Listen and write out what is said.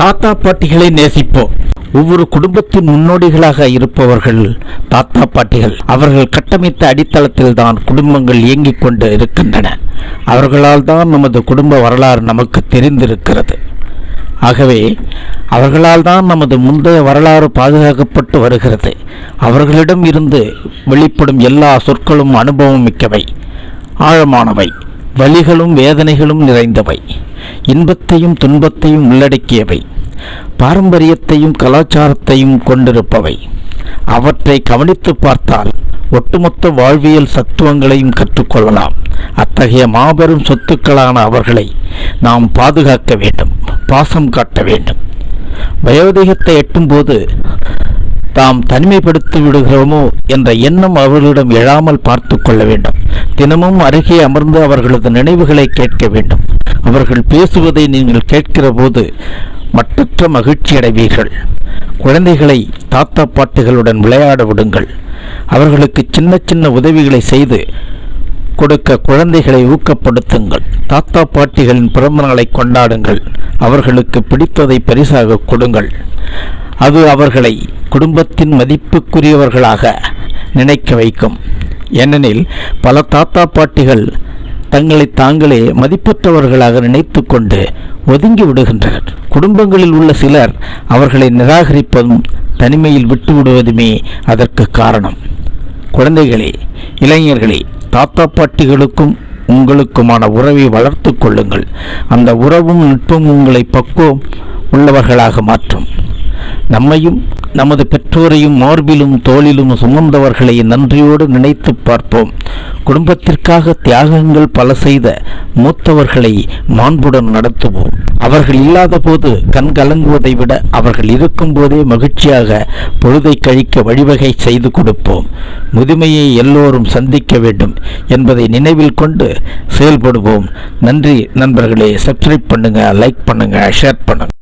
தாத்தா பாட்டிகளை நேசிப்போம். ஒவ்வொரு குடும்பத்தின் முன்னோடிகளாக இருப்பவர்கள் தாத்தா பாட்டிகள் அவர்கள் கட்டமைத்த அடித்தளத்தில் தான் குடும்பங்கள் இயங்கிக் கொண்டு இருக்கின்றன. அவர்களால் தான் நமது குடும்ப வரலாறு நமக்கு தெரிந்திருக்கிறது. ஆகவே அவர்களால் தான் நமது முந்தைய வரலாறு பாதுகாக்கப்பட்டு வருகிறது. அவர்களிடம் இருந்து வெளிப்படும் எல்லா சொற்களும் அனுபவம் மிக்கவை ஆழமானவை வலிகளும் வேதனைகளும் நிறைந்தவை. இன்பத்தையும் துன்பத்தையும் உள்ளடக்கியவை. பாரம்பரியத்தையும் கலாச்சாரத்தையும் கொண்டிருப்பவை. அவற்றை கவனித்து பார்த்தால் ஒட்டுமொத்த வாழ்வியல் சத்துவங்களையும் கற்றுக்கொள்ளலாம். அத்தகைய மாபெரும் சொத்துக்களான அவர்களை நாம் பாதுகாக்க வேண்டும் பாசம் காட்ட வேண்டும். வயோதிகத்தை எட்டும்போது தாம் தனிமைப்படுத்தி விடுகிறோமோ என்ற எண்ணம் அவர்களிடம் எழாமல் பார்த்து கொள்ள வேண்டும். தினமும் அருகே அமர்ந்து அவர்களது நினைவுகளை கேட்க வேண்டும். அவர்கள் பேசுவதை நீங்கள் கேட்கிற போது மட்டற்ற மகிழ்ச்சி அடைவீர்கள். குழந்தைகளை தாத்தா பாட்டுகளுடன் விளையாட விடுங்கள். அவர்களுக்கு சின்ன சின்ன உதவிகளை செய்து கொடுக்க குழந்தைகளை ஊக்கப்படுத்துங்கள். தாத்தா பாட்டிகளின் பிறந்த நாளை கொண்டாடுங்கள். அவர்களுக்கு பிடித்ததை பரிசாக கொடுங்கள். அது அவர்களை குடும்பத்தின் மதிப்புக்குரியவர்களாக நினைக்க வைக்கும். ஏனெனில் பல தாத்தா பாட்டிகள் தங்களை தாங்களே மதிப்பற்றவர்களாக நினைத்து கொண்டு ஒதுங்கி விடுகின்றனர். குடும்பங்களில் உள்ள சிலர் அவர்களை நிராகரிப்பதும் தனிமையில் விட்டு விடுவதுமே அதற்கு காரணம். குழந்தைகளே இளைஞர்களே தாத்தா பாட்டிகளுக்கும் உங்களுக்குமான உறவை வளர்த்து கொள்ளுங்கள். அந்த உறவும் நட்பும் உங்களை பக்குவம் உள்ளவர்களாக மாற்றும். நம்மையும் நமது பெற்றோரையும் மார்பிலும் தோளிலும் சுமந்தவர்களை நன்றியோடு நினைத்து பார்ப்போம். குடும்பத்திற்காக தியாகங்கள் பல செய்த மூத்தவர்களை மாண்புடன் நடத்துவோம். அவர்கள் இல்லாத போது கண் கலங்குவதை விட அவர்கள் இருக்கும் போதே மகிழ்ச்சியாக பொழுதை கழிக்க வழிவகை செய்து கொடுப்போம். முதுமையை எல்லோரும் சந்திக்க வேண்டும் என்பதை நினைவில் கொண்டு செயல்படுவோம். நன்றி நண்பர்களே. சப்ஸ்கிரைப் பண்ணுங்க லைக் பண்ணுங்க ஷேர் பண்ணுங்க.